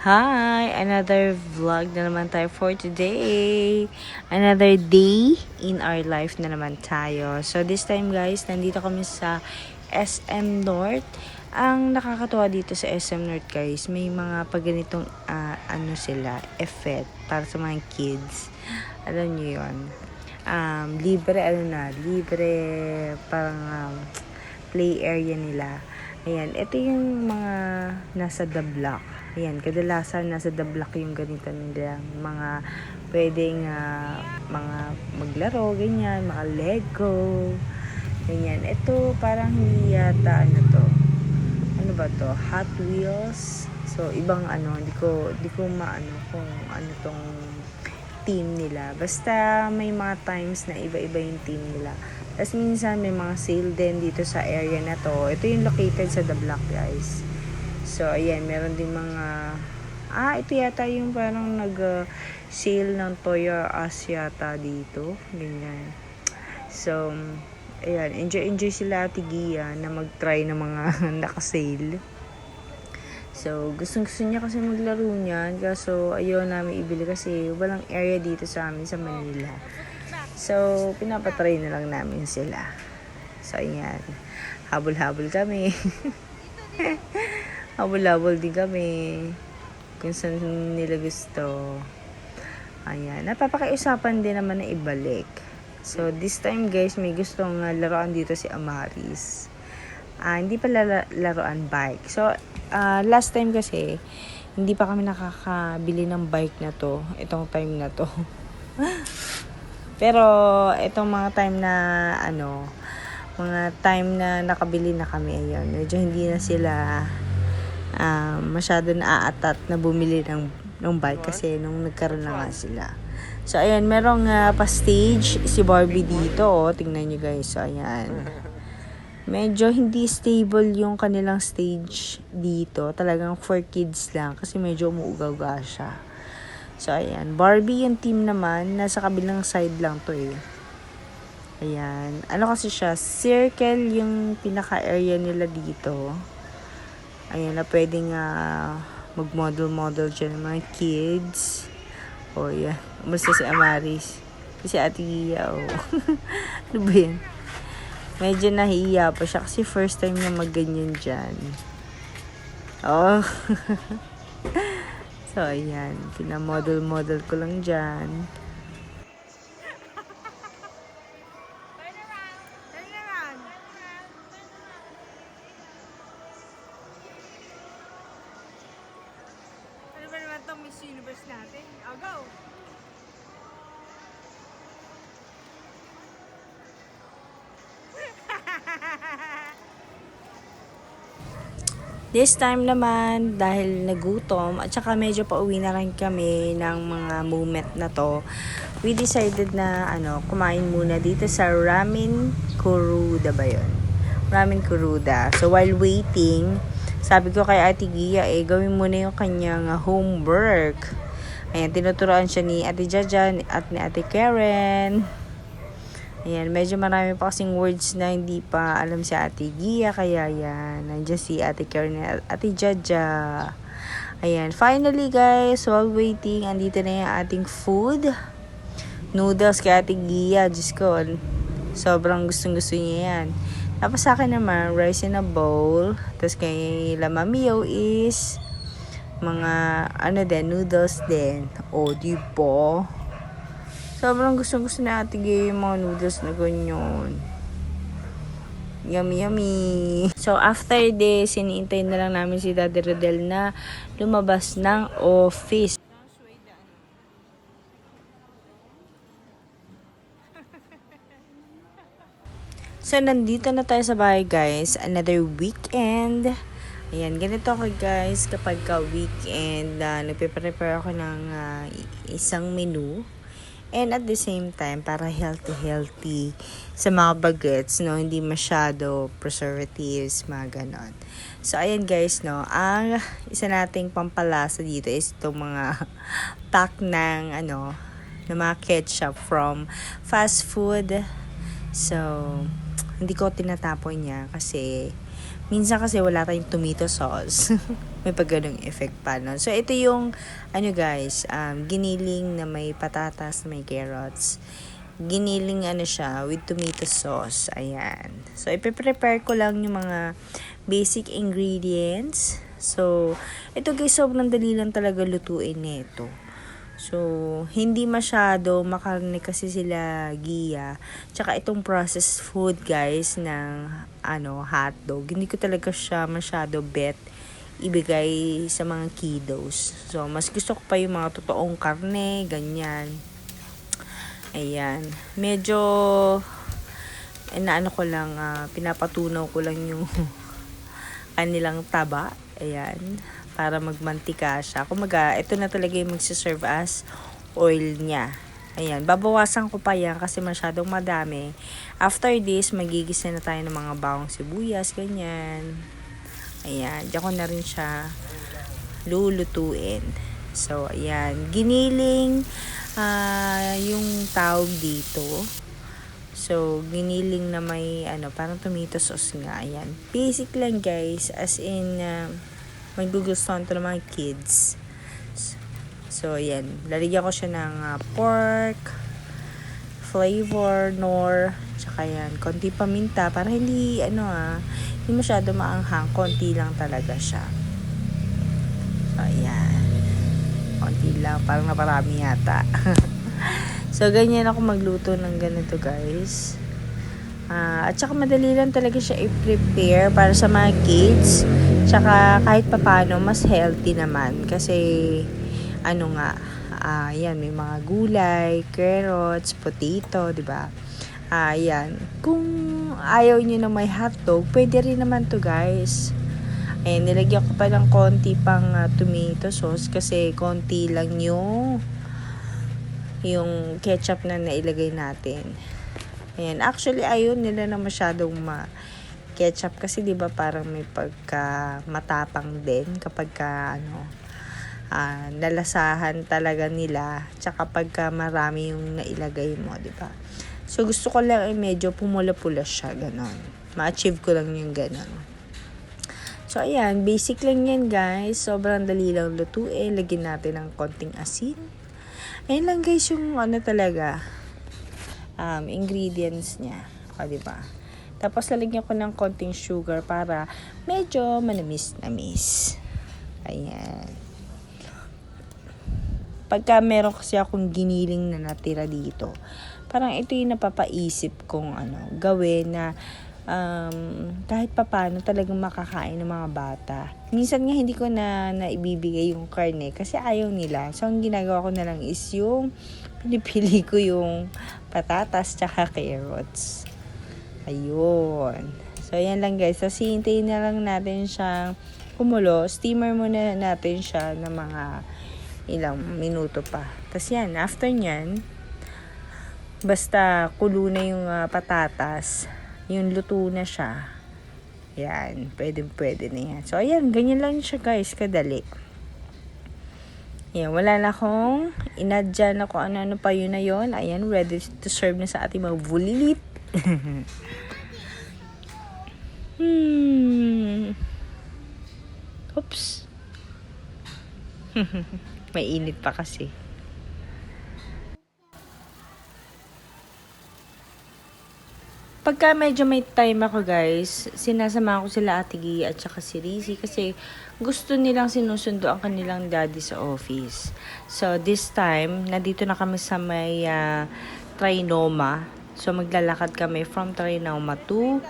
Hi! Another vlog na naman tayo for today. Another day in our life na naman tayo. So this time guys, nandito kami sa SM North. Ang nakakatuwa dito sa SM North guys, may mga paganitong ah, ano sila, effect para sa mga kids. Alam nyo yun. Um, libre ano na, libre parang um, play area nila. Ayan, ito yung mga nasa the block. Ayan, kadalasan nasa the block yung ganito nila. Mga pwedeng ah, mga maglaro, ganyan, mga Lego. Ganyan. Ito parang hindi yata ano to. Ano ba to? Hot Wheels. So, ibang ano, hindi ko, hindi ko maano kung ano tong team nila. Basta may mga times na iba-iba yung team nila. Tapos minsan may mga sale din dito sa area na to. Ito yung located sa The Block guys. So ayan, meron din mga Ah, ito yata yung parang nag uh, sale ng Toyo Us yata dito. Ganyan. So, ayan, enjoy enjoy sila Ate Gia na mag-try ng mga naka-sale. So, gustong gusto niya kasi maglaro niyan. Kaso, ayaw namin ibili kasi walang area dito sa amin sa Manila. So, pinapatry na lang namin sila. So, ayan. Habol-habol kami. Habol-habol din kami. Kung saan nila gusto. Ayan. Napapakiusapan din naman na ibalik. So, this time guys, may gustong uh, laruan dito si Amaris. Ah, hindi pa lala- laruan bike. So, ah, last time kasi, hindi pa kami nakakabili ng bike na to. Itong time na to. Pero, itong mga time na, ano, mga time na nakabili na kami, ayun, medyo hindi na sila ah, masyado naaatat na bumili ng, ng bike kasi nung nagkaroon na nga sila. So, ayan, merong ah, pa-stage si Barbie dito, oh. Tingnan nyo guys. So, ayan. Medyo hindi stable yung kanilang stage dito. Talagang for kids lang kasi medyo umuugaw-uga siya. So, ayan. Barbie yung team naman. Nasa kabilang side lang to eh. Ayan. Ano kasi siya? Circle yung pinaka-area nila dito. Ayan na pwedeng uh, mag-model-model dyan ng mga kids. O, oh, yan. Umusta si Amaris? Kasi ate Gia, oh. ano ba yan? Medyo nahiya pa siya kasi first time niya magganyan dyan. Oh. so, ayan. Pinamodel-model ko lang dyan. This time naman, dahil nagutom, at saka medyo pauwi na rin kami ng mga moment na to, we decided na ano, kumain muna dito sa Ramen Kuruda ba yun? Ramen Kuruda. So, while waiting, sabi ko kay Ate Gia, eh, gawin muna yung kanyang homework. Ayan, tinuturoan siya ni Ate Jaja at ni Ate Karen. Ayan, medyo marami pa kasing words na hindi pa alam si Ate Gia, kaya yan, nandiyan si Ate Karen at Ate Jaja. Ayan, finally guys, while waiting, andito na yung ating food. Noodles kay Ate Gia, Diyos ko, sobrang gustong gusto niya yan. Tapos sa akin naman, rice in a bowl. Tapos kay Lama Mio is mga, ano din, noodles din. O, di ba? Sobrang gusto gusto na ate Gay yung mga noodles na ganyan. Yummy, yummy. So, after this, sinintay na lang namin si Daddy Rodel na lumabas ng office. So, nandito na tayo sa bahay, guys. Another weekend. Ayan, ganito ako guys kapag ka weekend, uh, nagpe-prepare ako ng uh, isang menu. And at the same time, para healthy-healthy sa mga bagets, no? Hindi masyado preservatives, mga ganon. So, ayan guys, no? Ang isa nating pampalasa dito is itong mga pack ng, ano, ng mga ketchup from fast food. So, hindi ko tinatapon niya kasi Minsan kasi wala tayong tomato sauce. may pag effect pa nun. So, ito yung, ano guys, um, giniling na may patatas, na may carrots. Giniling ano siya, with tomato sauce. Ayan. So, ipiprepare ko lang yung mga basic ingredients. So, ito guys, sobrang dali lang talaga lutuin nito. So, hindi masyado makarne kasi sila giya. Tsaka itong processed food guys ng ano, hotdog. Hindi ko talaga siya masyado bet ibigay sa mga kiddos. So, mas gusto ko pa yung mga totoong karne, ganyan. Ayan. Medyo, eh, naano ko lang, ah, pinapatunaw ko lang yung kanilang taba. Ayan. Para magmantika siya. Kumaga, ito na talaga yung magsiserve as oil niya. Ayan. Babawasan ko pa yan kasi masyadong madami. After this, magigisa na tayo ng mga bawang sibuyas, ganyan. Ayan. Diyan ko na rin siya lulutuin. So, ayan. Giniling ah, yung tawag dito. So, giniling na may, ano, parang tomato sauce nga. Ayan. Basic lang, guys. As in, uh, magugustuhan to ng mga kids. So, ayan. Lalagyan ko siya ng ah, pork, flavor, nor, tsaka yan, konti paminta, para hindi, ano ah, hindi masyado maanghang, konti lang talaga siya. So, ayan. Konti lang, parang naparami yata. so, ganyan ako magluto ng ganito, guys. Ah, at saka madali lang talaga siya i-prepare para sa mga kids. Tsaka kahit papano, mas healthy naman. Kasi, ano nga, ah, yan, may mga gulay, carrots, potato, di ba? Yan. Kung ayaw nyo na may hotdog, pwede rin naman to guys. Ayan, nilagyan ko pa ng konti pang ah, tomato sauce kasi konti lang yung yung ketchup na nailagay natin. Ayan, actually ayaw nila na masyadong ma ketchup kasi 'di ba parang may pagka matapang din kapag ka ano ah, nalasahan talaga nila tsaka pagka marami yung nailagay mo, 'di ba? So gusto ko lang ay medyo pumula-pula siya ganon. Ma-achieve ko lang yung ganon. So, ayan. Basic lang yan, guys. Sobrang dali lang lutuin. Lagyan natin ng konting asin. Ayan lang, guys, yung ano talaga, um, ingredients niya. O, diba? Tapos, lalagyan ko ng konting sugar para medyo manamis-namis. Ayan. Pagka meron kasi akong giniling na natira dito, parang ito yung napapaisip kong ano, gawin na um, kahit papano talagang makakain ng mga bata. Minsan nga hindi ko na naibibigay yung karne kasi ayaw nila. So, ang ginagawa ko na lang is yung pinipili ko yung patatas tsaka carrots. Ayun. So, ayan lang guys. So, hintayin na lang natin siyang kumulo. Steamer muna natin siya ng mga ilang minuto pa. Tapos yan, after nyan, basta kulo na yung ah, patatas, yung luto na siya. Yan, pwede pwede na yan. So, ayan, ganyan lang siya guys, kadali. Yan, wala na akong inadya na kung ano-ano pa yun na yun. Ayan, ready to serve na sa ating mga bulilit. Hmm. Oops. May init pa kasi. Pagka medyo may time ako guys, sinasama ko sila Ate Gia at saka si Rizzy kasi gusto nilang sinusundo ang kanilang daddy sa office. So this time, nandito na kami sa may ah, Trinoma. So maglalakad kami from Trinoma to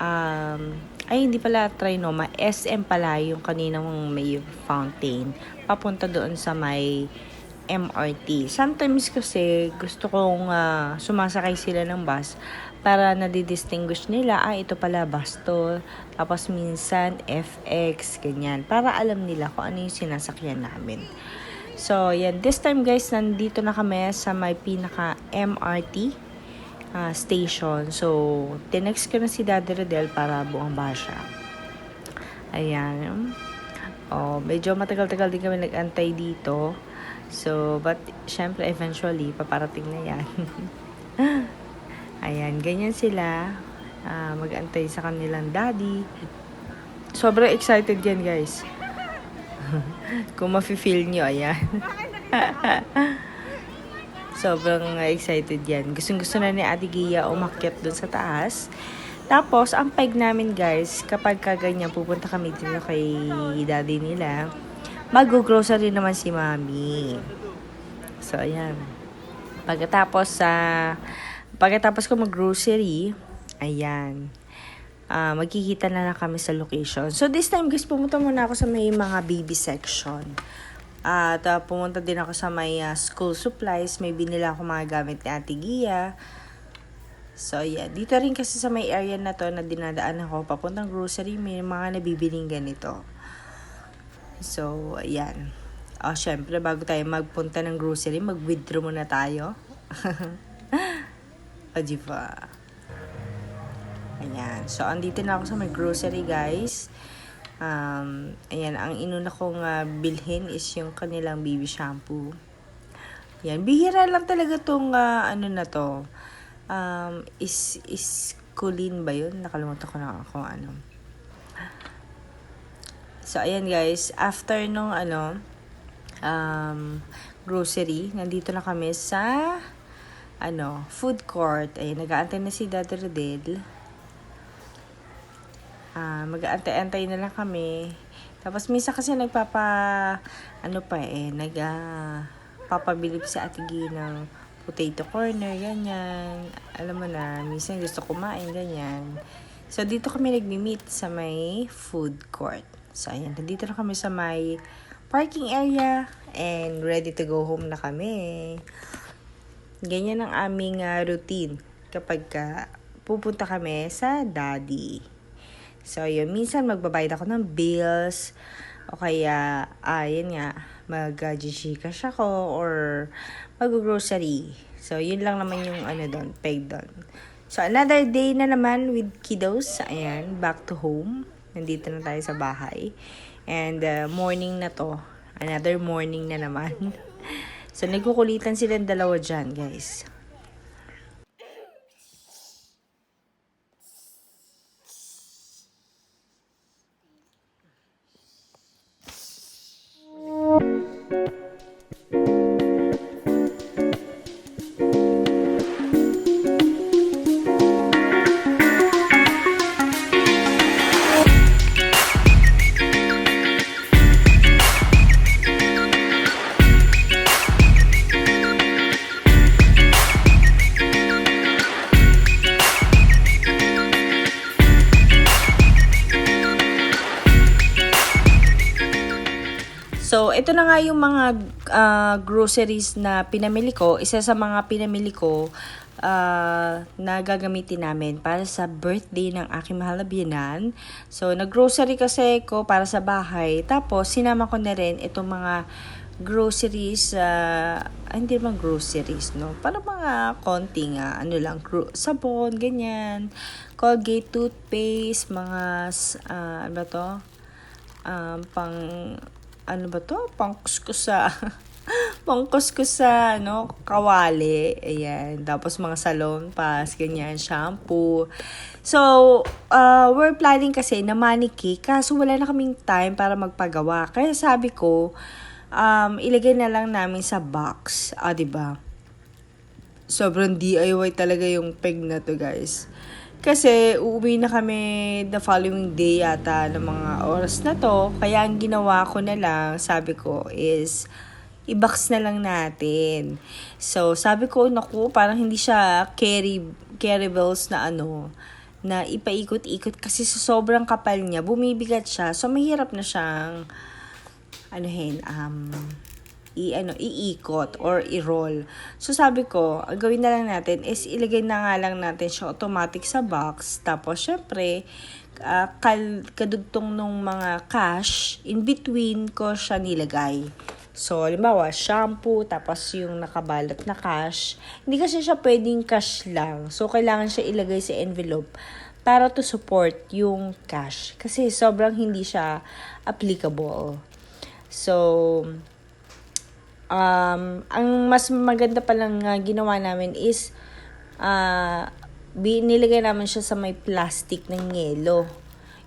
um, ay hindi pala Trinoma, SM pala yung kaninang may fountain. Papunta doon sa may MRT. Sometimes kasi gusto kong ah, sumasakay sila ng bus para nadidistinguish nila, ah, ito pala bus to. Tapos minsan FX, ganyan. Para alam nila kung ano yung sinasakyan namin. So, yan. This time guys, nandito na kami sa may pinaka MRT ah, station. So, tinext ko na si Daddy Rodel para buwang siya. Ayan. Oh, medyo matagal-tagal din kami nag-antay dito. So, but, syempre, eventually, paparating na yan. Ayan, ganyan sila. Ah, mag-antay sa kanilang daddy. Sobrang excited yan, guys. Kung mafe-feel nyo, ayan. Sobrang excited yan. Gustong gusto na ni Ate Gia umakyat dun sa taas. Tapos, ang peg namin guys, kapag kaganyan, pupunta kami dito kay daddy nila, mag-grocery naman si mami. So, ayan. Pagkatapos sa pagkatapos ko mag-grocery, ayan. Ah, magkikita na lang kami sa location. So, this time, guys, pumunta muna ako sa may mga baby section. At ah, pumunta din ako sa may ah, school supplies. May binila ako mga gamit ni Ate Gia. So, yeah. Dito rin kasi sa may area na to na dinadaan ako, papuntang grocery, may mga nabibiling ganito. So, ayan. O, syempre, bago tayo magpunta ng grocery, mag-withdraw muna tayo. o, di ba? Ayan. So, andito na ako sa may grocery, guys. Um, ayan, ang inuna kong ah, bilhin is yung kanilang baby shampoo. Yan, bihira lang talaga tong ah, ano na to. Um, is, is Colleen ba yun? Nakalimutan ko na kung ano. So, ayan guys, after nung ano, um, grocery, nandito na kami sa, ano, food court. Ayun, nag-aantay na si Dad Rodel. Ah, mag-aantay-antay na lang kami. Tapos minsan kasi nagpapa ano pa eh, nag ah, papabili si Ate Gi ng potato corner, ganyan. Alam mo na, minsan gusto kumain, ganyan. So, dito kami nagmi-meet sa may food court. So, ayan, nandito na kami sa may parking area and ready to go home na kami. Ganyan ang aming ah, routine kapag ka pupunta kami sa daddy. So, yun. Minsan, magbabayad ako ng bills. O kaya, ah, yun nga, mag-gcash ako or mag-grocery. So, yun lang naman yung ano doon, paid doon. So, another day na naman with kiddos. Ayan, back to home. Nandito na tayo sa bahay. And uh, morning na to. Another morning na naman. so, nagkukulitan silang dalawa dyan, guys. Ito na nga yung mga ah, groceries na pinamili ko. Isa sa mga pinamili ko ah, na gagamitin namin para sa birthday ng aking mahal na biyanan. So, nag-grocery kasi ko para sa bahay. Tapos, sinama ko na rin itong mga groceries, ah, hindi naman groceries, no? Para mga konting, ah, ano lang, sabon, ganyan. Colgate toothpaste, mga, ah, ano ba to? um, pang ano ba to? Pangkuskus sa pangkuskus sa ano, kawali. Ayan. Tapos mga salon pass, ganyan, shampoo. So, uh, we're planning kasi na maniki kaso wala na kaming time para magpagawa. Kaya sabi ko, um, ilagay na lang namin sa box. Ah, ba? sobrang DIY talaga yung peg na to guys. Kasi uuwi na kami the following day yata ng mga oras na to. Kaya ang ginawa ko na lang, sabi ko, is i-box na lang natin. So, sabi ko, naku, parang hindi siya carry, carryables na ano, na ipaikot-ikot kasi sa sobrang kapal niya, bumibigat siya. So, mahirap na siyang, anuhin, um, i ano iikot or i-roll. So sabi ko, ang gawin na lang natin is ilagay na nga lang natin siya automatic sa box. Tapos syempre, ah, kal kadugtong nung mga cash, in between ko siya nilagay. So, halimbawa, shampoo, tapos yung nakabalot na cash. Hindi kasi siya pwedeng cash lang. So, kailangan siya ilagay sa envelope para to support yung cash. Kasi sobrang hindi siya applicable. So, um, ang mas maganda pa lang nga ginawa namin is uh, binilagay namin siya sa may plastic ng yelo.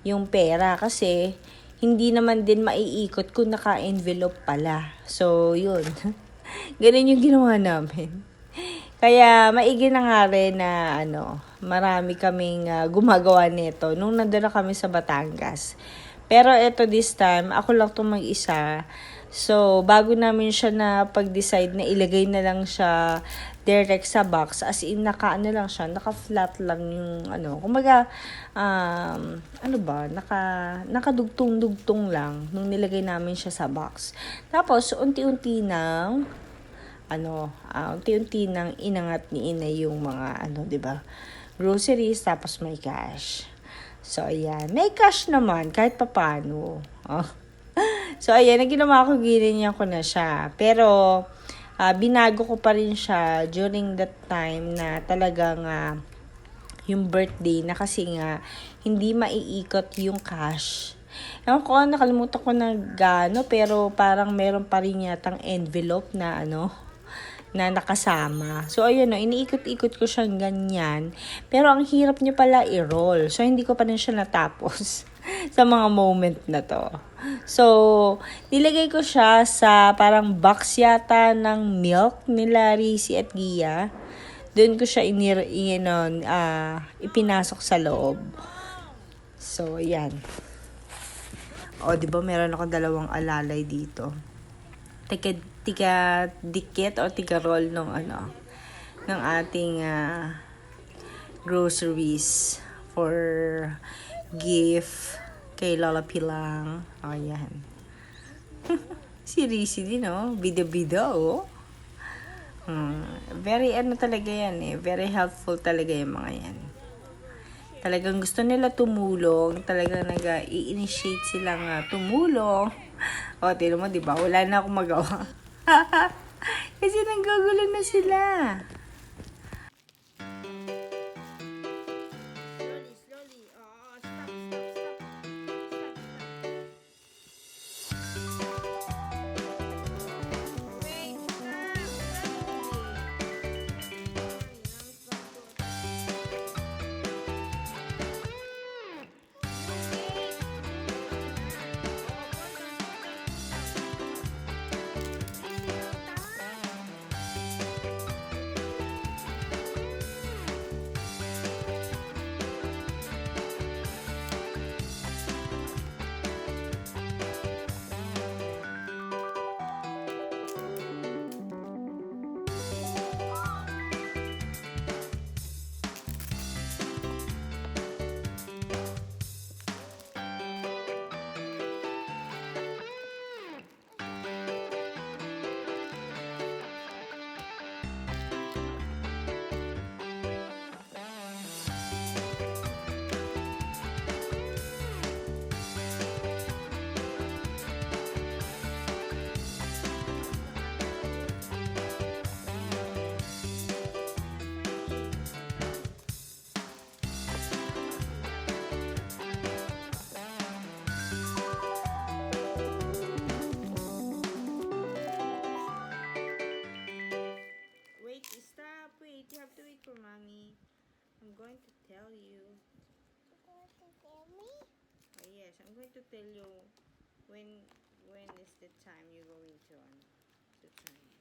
yung pera kasi hindi naman din maiikot kung naka-envelope pala. So, yun. Ganun yung ginawa namin. Kaya maigi na nga rin na ano, marami kaming ah, gumagawa nito nung nandun na kami sa Batangas. Pero eto this time, ako lang itong mag-isa. So, bago namin siya na pag-decide na ilagay na lang siya direct sa box, as in naka ano lang siya, naka-flat lang yung ano, kumbaga, um, ano ba, naka, nakadugtong-dugtong lang nung nilagay namin siya sa box. Tapos, unti-unti nang ano, ah, unti-unti nang inangat ni Ina yung mga ano, 'di ba? Groceries tapos may cash. So ayan, may cash naman kahit papaano. Oh. So ayan, ang ginawa ko ginanyan ko na siya. Pero ah, binago ko pa rin siya during that time na talagang ah, yung birthday na kasi nga hindi maiikot yung cash. Ewan ko, nakalimutan ko na gano, pero parang meron pa rin yatang envelope na ano, na nakasama. So, ayun, no, iniikot-ikot ko siyang ganyan. Pero ang hirap niya pala i-roll. So, hindi ko pa rin siya natapos sa mga moment na to. So, nilagay ko siya sa parang box yata ng milk nila Risi at Gia. Doon ko siya inir, inon, ah, ipinasok sa loob. So, ayan. O, di ba meron ako dalawang alalay dito tika, tika dikit o tika roll nung ano ng ating ah, groceries for gift kay Lola Pilang. O, yan. si Risi din, oh. Bida-bida, oh. Hmm. Very, ano talaga yan, eh. Very helpful talaga yung mga yan. Talagang gusto nila tumulong. Talagang nag-i-initiate silang ah, tumulong. O, tino mo, di ba? Wala na akong magawa. Kasi nanggugulo na sila. To tell you when when is the time you're going to on to time.